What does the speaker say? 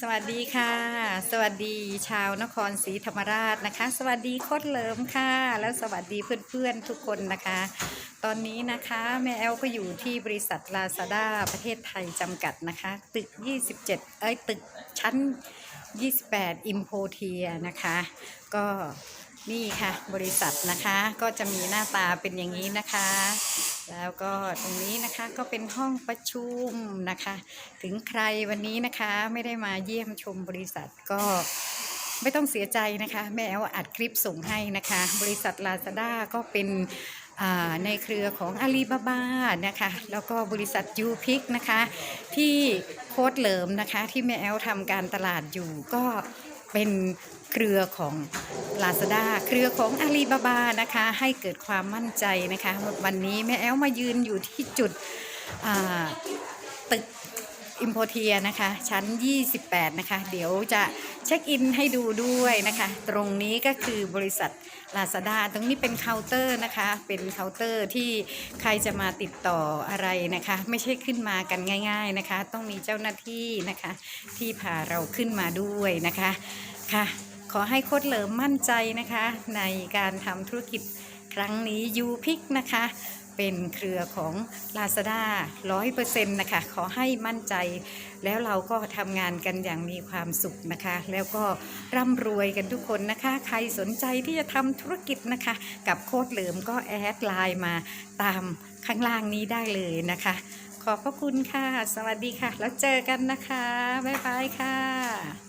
สวัสดีค่ะ สวัสดีชาวนครศรีธรรมราชนะคะ สวัสดีโคตรเลิมค่ะ แล้วสวัสดีเพื่อนๆทุกคนนะคะ ตอนนี้นะคะแม่แอลก็อยู่ที่บริษัทลาซาด้าประเทศไทยจำกัดนะคะ ตึก 27 เอ้ยตึกชั้น 28 อิมโพเทียนะคะ ก็นี่ค่ะบริษัทนะคะก็จะมีหน้าตาเป็นอย่างนี้นะคะ แล้วก็ตรงนี้นะคะก็เป็นห้องประชุมนะคะ ถึงใครวันนี้นะคะไม่ได้มาเยี่ยมชมบริษัทก็ไม่ต้องเสียใจนะคะ แม่แอลอัดคลิปส่งให้นะคะ บริษัท Lazada ก็เป็นในเครือของอาลีบาบานะคะ แล้วก็บริษัทยูพิกนะคะ ที่โค้ดเหลิมนะคะ ที่แม่แอลทำการตลาดอยู่ก็ เป็นเครือของ Lazada เครือของอาลีบาบานะคะ ให้เกิดความมั่นใจนะคะ วันนี้แม่แอลมายืนอยู่ที่จุดตึก อิมโพเทียนะคะ ชั้น 28 นะคะ เดี๋ยวจะเช็คอินให้ดูด้วยนะคะ ตรงนี้ก็คือบริษัท Lazada ตรงนี้เป็นเคาน์เตอร์นะคะ เป็นเคาน์เตอร์ที่ใครจะมาติดต่ออะไรนะคะ ไม่ใช่ขึ้นมากันง่าย ๆนะคะ ต้องมีเจ้าหน้าที่นะคะ ที่พาเราขึ้นมาด้วยนะคะค่ะ ขอให้โคตรเหลิมมั่นใจนะคะ ในการทำธุรกิจครั้งนี้ยูพิกนะคะ เป็นเครือของ Lazada 100%นะคะขอให้มั่นใจ แล้วเราก็ทำงานกันอย่างมีความสุขนะคะ แล้วก็ร่ำรวยกันทุกคนนะคะ ใครสนใจที่จะทำธุรกิจนะคะ กับโคดเหลิมก็แอดไลน์มาตามข้างล่างนี้ได้เลยนะคะ ขอบพระคุณค่ะ สวัสดีค่ะ แล้วเจอกันนะคะ บ๊ายบายค่ะ